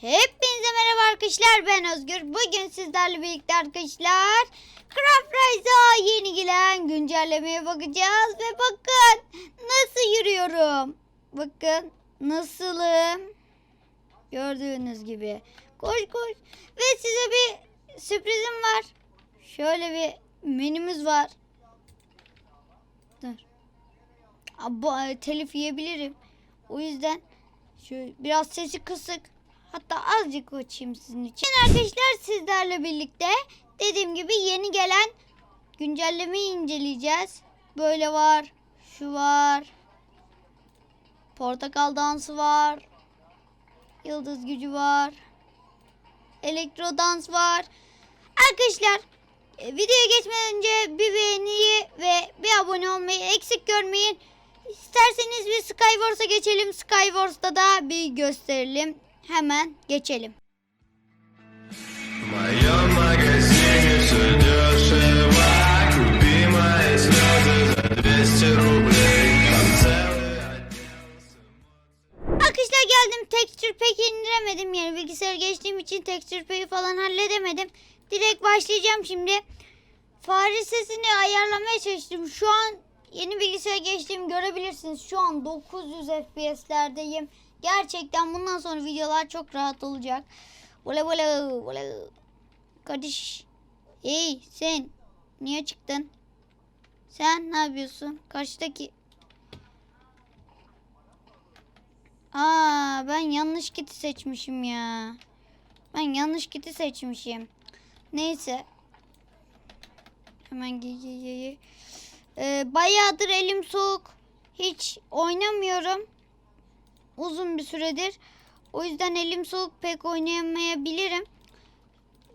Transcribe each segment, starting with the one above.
Hepinize merhaba arkadaşlar ben Özgür. Bugün sizlerle birlikte arkadaşlar Craft Rise'a yeni gelen güncellemeye bakacağız. Ve bakın nasıl yürüyorum. Bakın nasılım. Gördüğünüz gibi. Koş koş. Ve size bir sürprizim var. Şöyle bir menümüz var. Dur. E, telif yiyebilirim. O yüzden şöyle biraz sesi kısık. Hatta azıcık açayım sizin için. Arkadaşlar sizlerle birlikte dediğim gibi yeni gelen güncellemeyi inceleyeceğiz. Böyle var. Şu var. Portakal dansı var. Yıldız gücü var. Elektro dans var. Arkadaşlar e, videoya geçmeden önce bir beğeniyi ve bir abone olmayı eksik görmeyin. İsterseniz bir Skywars'a geçelim. Skywars'ta da bir gösterelim hemen geçelim. Akışla geldim. Texture Pack'i indiremedim. Yani bilgisayar geçtiğim için Texture Pack'i falan halledemedim. Direkt başlayacağım şimdi. Fare sesini ayarlamaya çalıştım. Şu an yeni bilgisayara geçtiğim görebilirsiniz. Şu an 900 FPS'lerdeyim. Gerçekten bundan sonra videolar çok rahat olacak. Vole vole vole. Kardeş. Hey sen. Niye çıktın? Sen ne yapıyorsun? Karşıdaki Aa ben yanlış kiti seçmişim ya. Ben yanlış kiti seçmişim. Neyse. Hemen giy. Ee, bayağıdır elim soğuk. Hiç oynamıyorum. Uzun bir süredir. O yüzden elim soğuk pek oynayamayabilirim.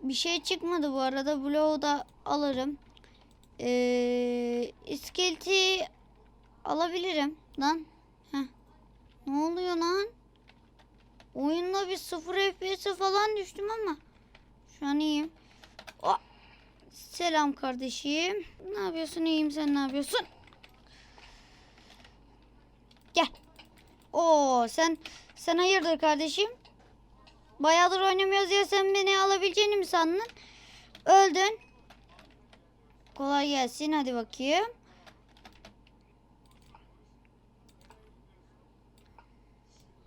Bir şey çıkmadı bu arada. Bloğu da alırım. Ee, iskeleti alabilirim. Lan. Heh. Ne oluyor lan? Oyunda bir 0 FPS falan düştüm ama şu an iyiyim. Oh. Selam kardeşim. Ne yapıyorsun? İyiyim. Sen ne yapıyorsun? Gel. Oo sen sen hayırdır kardeşim? Bayağıdır oynamıyoruz ya sen beni alabileceğini mi sandın? Öldün. Kolay gelsin. Hadi bakayım.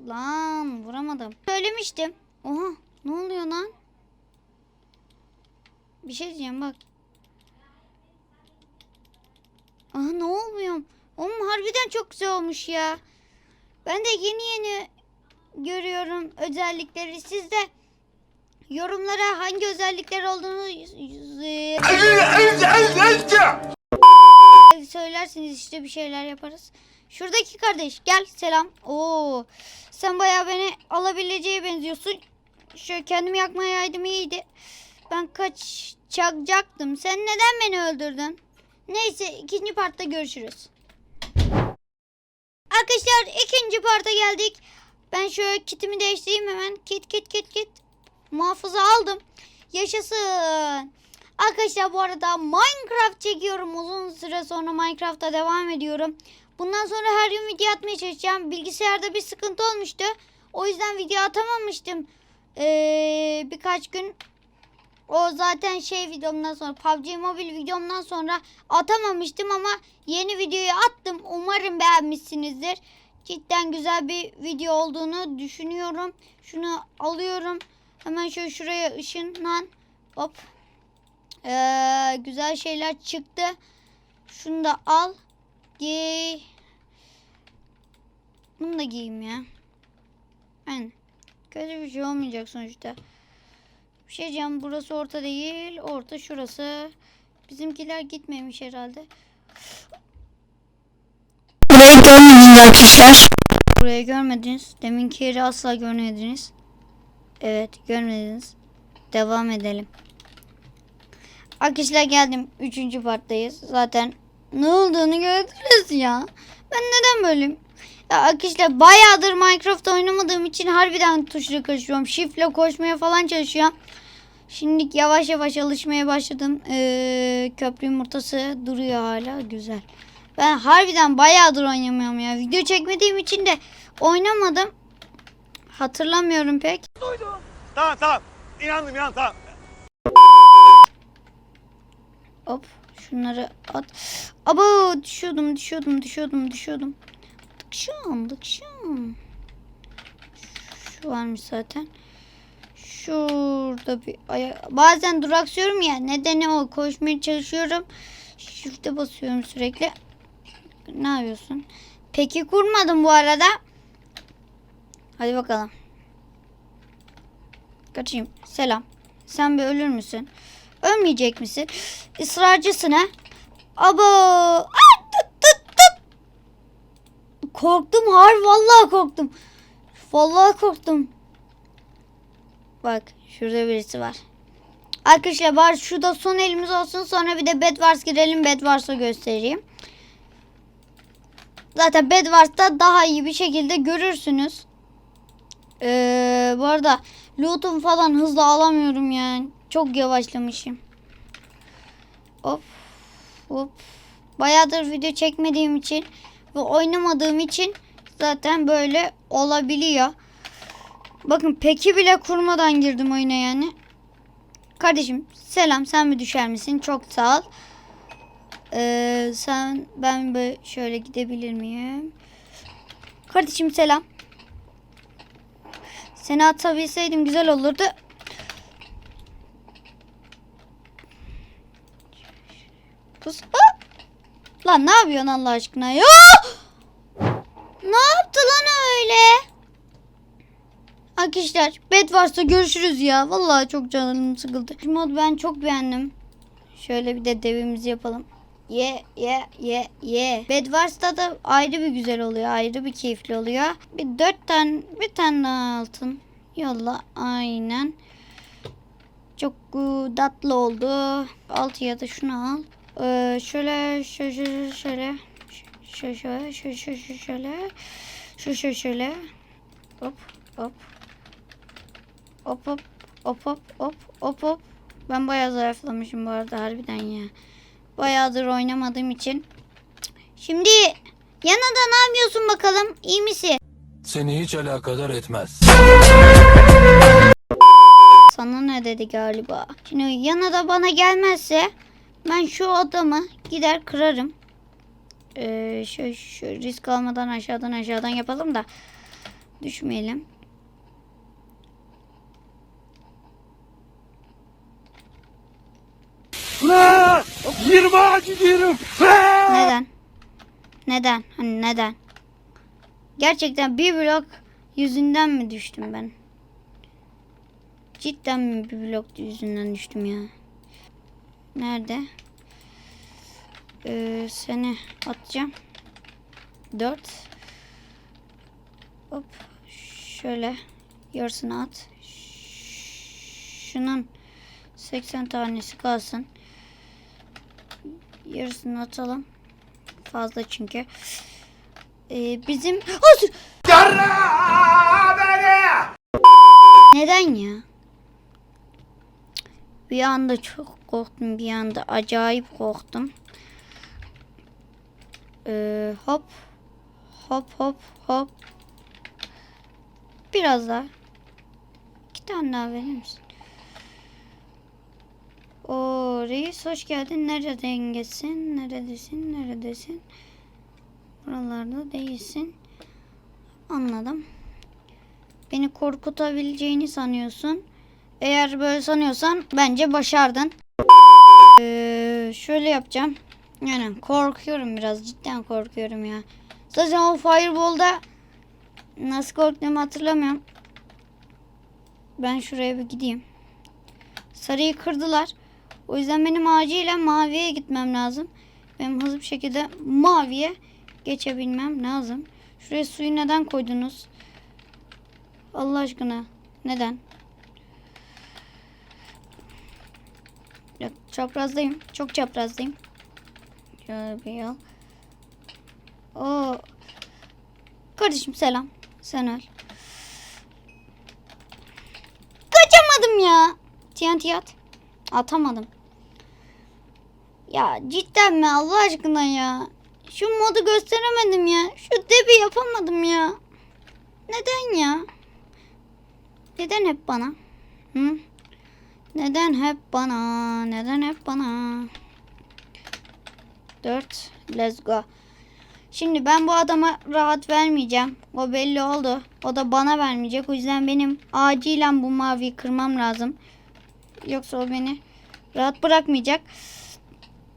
Lan vuramadım. Söylemiştim. Oha ne oluyor lan? Bir şey diyeceğim bak. Aha ne oluyor? Oğlum harbiden çok güzel olmuş ya. Ben de yeni yeni görüyorum özellikleri. Siz de yorumlara hangi özellikler olduğunu söylersiniz işte bir şeyler yaparız. Şuradaki kardeş gel selam. Oo sen bayağı beni alabileceğe benziyorsun. Şöyle kendimi yakmayaydım iyiydi. Ben kaçacaktım. Sen neden beni öldürdün? Neyse ikinci partta görüşürüz. Arkadaşlar ikinci parta geldik. Ben şöyle kitimi değiştireyim hemen. Kit kit kit kit. Muhafıza aldım. Yaşasın. Arkadaşlar bu arada Minecraft çekiyorum. Uzun süre sonra Minecraft'a devam ediyorum. Bundan sonra her gün video atmaya çalışacağım. Bilgisayarda bir sıkıntı olmuştu. O yüzden video atamamıştım. Ee, birkaç gün o zaten şey videomdan sonra PUBG Mobile videomdan sonra atamamıştım ama yeni videoyu attım. Umarım beğenmişsinizdir. Cidden güzel bir video olduğunu düşünüyorum. Şunu alıyorum. Hemen şöyle şuraya ışınlan. Hop. Ee, güzel şeyler çıktı. Şunu da al. Giy. Bunu da giyeyim ya. Aynen. Kötü bir şey olmayacak sonuçta. Bir şey diyeceğim. Burası orta değil. Orta şurası. Bizimkiler gitmemiş herhalde. Burayı görmediniz arkadaşlar. Burayı görmediniz. Deminki yeri asla görmediniz. Evet görmediniz. Devam edelim. Arkadaşlar geldim. Üçüncü parttayız. Zaten ne olduğunu gördünüz ya. Ben neden böyleyim? Ya arkadaşlar bayağıdır Minecraft oynamadığım için harbiden tuşla karışıyorum. Shift'le koşmaya falan çalışıyorum. Şimdi yavaş yavaş alışmaya başladım. Ee, köprü yumurtası duruyor hala. Güzel. Ben harbiden bayağıdır oynamıyorum ya. Video çekmediğim için de oynamadım. Hatırlamıyorum pek. Tamam tamam. İnandım inan tamam. Hop şunları at. Abo düşüyordum düşüyordum düşüyordum düşüyordum. Dıkşam dıkşam. Şu varmış zaten. Şurada bir bazen duraksıyorum ya nedeni o koşmaya çalışıyorum. Shift'e basıyorum sürekli. Ne yapıyorsun? Peki kurmadım bu arada. Hadi bakalım. Kaçayım. Selam. Sen bir ölür müsün? Ölmeyecek misin? Israrcısın ha? Abo! Ay, tut, tut, tut. Korktum har vallahi korktum. Vallahi korktum. Bak şurada birisi var. Arkadaşlar var şurada son elimiz olsun sonra bir de Bedwars girelim Bedwars'ı göstereyim. Zaten Bedwars'ta daha iyi bir şekilde görürsünüz. Ee, bu arada loot'um falan hızlı alamıyorum yani. Çok yavaşlamışım. Hop. Hop. Bayağıdır video çekmediğim için ve oynamadığım için zaten böyle olabiliyor. Bakın peki bile kurmadan girdim oyuna yani. Kardeşim selam sen mi düşer misin? Çok sağ ol. Ee, sen ben böyle şöyle gidebilir miyim? Kardeşim selam. Seni atabilseydim güzel olurdu. Aa! Lan ne yapıyorsun Allah aşkına ya? Ne yaptı lan öyle? Arkadaşlar bed varsa görüşürüz ya. Vallahi çok canım sıkıldı. Şu modu ben çok beğendim. Şöyle bir de devimizi yapalım. Ye ye ye ye. Bedwars'ta da ayrı bir güzel oluyor. Ayrı bir keyifli oluyor. Bir dört tane bir tane daha altın. Yolla aynen. Çok e, tatlı oldu. Altıya da şunu al. Ee, şöyle şöyle şöyle şöyle şöyle şöyle şöyle şöyle şöyle şöyle hop hop hop hop hop hop hop hop hop. Ben bayağı zayıflamışım bu arada harbiden ya. Bayağıdır oynamadığım için. Şimdi yanında ne yapıyorsun bakalım? İyi misin? Seni hiç alakadar etmez. sana ne dedi galiba? Şimdi yanında bana gelmezse ben şu adamı gider kırarım. Ee, şu, şu risk almadan aşağıdan aşağıdan yapalım da düşmeyelim. Aa, 20 gidiyorum. Neden? Neden? Hani neden? Gerçekten bir blok yüzünden mi düştüm ben? Cidden mi bir blok yüzünden düştüm ya? Nerede? Ee, seni atacağım. Dört. Hop. Şöyle yarısını at. Şunun 80 tanesi kalsın. Yarısını atalım. Fazla çünkü. Ee, bizim... Hayır! Neden ya? Bir anda çok korktum. Bir anda acayip korktum. Ee, hop. Hop hop hop. Biraz daha. İki tane daha verir misin? O reis hoş geldin. Nereden geçsin? Neredesin? Neredesin? Buralarda değilsin. Anladım. Beni korkutabileceğini sanıyorsun. Eğer böyle sanıyorsan bence başardın. Ee, şöyle yapacağım. Yani korkuyorum biraz. Cidden korkuyorum ya. Zaten o fireball'da nasıl korktuğumu hatırlamıyorum. Ben şuraya bir gideyim. Sarıyı kırdılar. O yüzden benim acilen maviye gitmem lazım. Benim hızlı bir şekilde maviye geçebilmem lazım. Şuraya suyu neden koydunuz? Allah aşkına. Neden? Ya, çaprazdayım. Çok çaprazdayım. Şöyle bir yol. Oo. Kardeşim selam. Sen öl. Kaçamadım ya. TNT at. Atamadım. Ya cidden mi Allah aşkına ya? Şu modu gösteremedim ya. Şu debi yapamadım ya. Neden ya? Neden hep bana? Hı? Neden hep bana? Neden hep bana? 4. Let's go. Şimdi ben bu adama rahat vermeyeceğim. O belli oldu. O da bana vermeyecek. O yüzden benim acilen bu maviyi kırmam lazım. Yoksa o beni rahat bırakmayacak.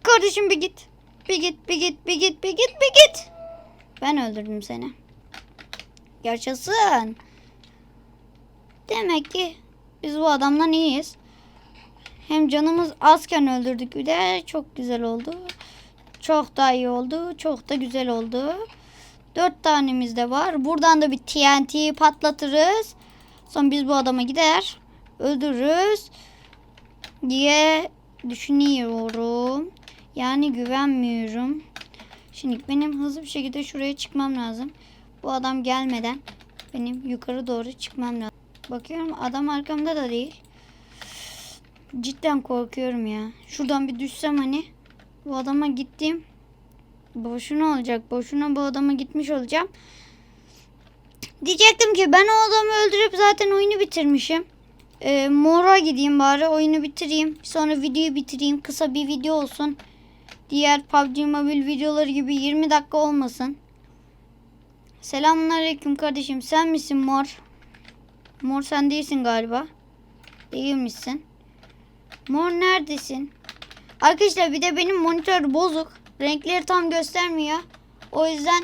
Kardeşim bir git. Bir git, bir git, bir git, bir git, bir git. Ben öldürdüm seni. Yaşasın. Demek ki biz bu adamdan iyiyiz. Hem canımız azken öldürdük bir de çok güzel oldu. Çok da iyi oldu. Çok da güzel oldu. Dört tanemiz de var. Buradan da bir TNT patlatırız. Sonra biz bu adama gider. Öldürürüz. Diye düşünüyorum. Yani güvenmiyorum. Şimdi benim hızlı bir şekilde şuraya çıkmam lazım. Bu adam gelmeden benim yukarı doğru çıkmam lazım. Bakıyorum adam arkamda da değil. Cidden korkuyorum ya. Şuradan bir düşsem hani bu adama gittim. Boşuna olacak. Boşuna bu adama gitmiş olacağım. Diyecektim ki ben o adamı öldürüp zaten oyunu bitirmişim. Ee, mora gideyim bari oyunu bitireyim. Sonra videoyu bitireyim. Kısa bir video olsun. Diğer PUBG Mobile videoları gibi 20 dakika olmasın. Selamünaleyküm kardeşim. Sen misin mor? Mor sen değilsin galiba. Değil misin? Mor neredesin? Arkadaşlar bir de benim monitör bozuk. Renkleri tam göstermiyor. O yüzden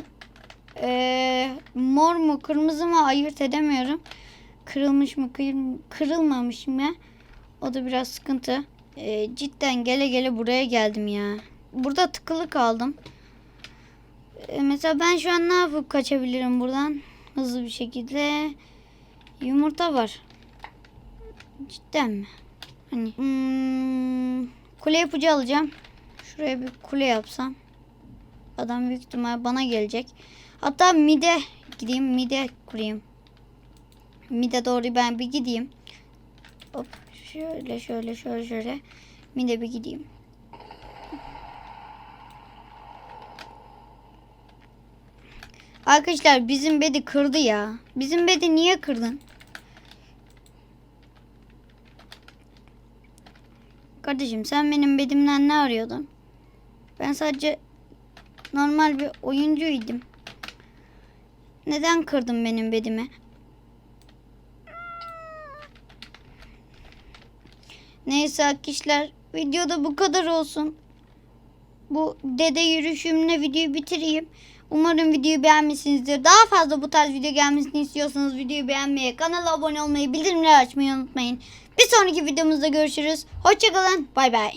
eee, mor mu kırmızı mı ayırt edemiyorum. Kırılmış mı kıyır- kırılmamış mı? O da biraz sıkıntı. Eee, cidden gele gele buraya geldim ya. Burada tıkılı kaldım. Eee, mesela ben şu an ne yapıp kaçabilirim buradan? Hızlı bir şekilde. Yumurta var. Cidden mi? Hani hmm, kule yapıcı alacağım. Şuraya bir kule yapsam. Adam büyük ihtimal bana gelecek. Hatta mide gideyim mide kurayım. Mide doğru ben bir gideyim. Hop şöyle şöyle şöyle şöyle. Mide bir gideyim. Arkadaşlar bizim bedi kırdı ya. Bizim bedi niye kırdın? Kardeşim sen benim bedimden ne arıyordun? Ben sadece normal bir oyuncuydum. Neden kırdın benim bedimi? Neyse arkadaşlar videoda bu kadar olsun. Bu dede yürüyüşümle videoyu bitireyim. Umarım videoyu beğenmişsinizdir. Daha fazla bu tarz video gelmesini istiyorsanız videoyu beğenmeyi, kanala abone olmayı, bildirimleri açmayı unutmayın. Bir sonraki videomuzda görüşürüz. Hoşçakalın. Bay bay.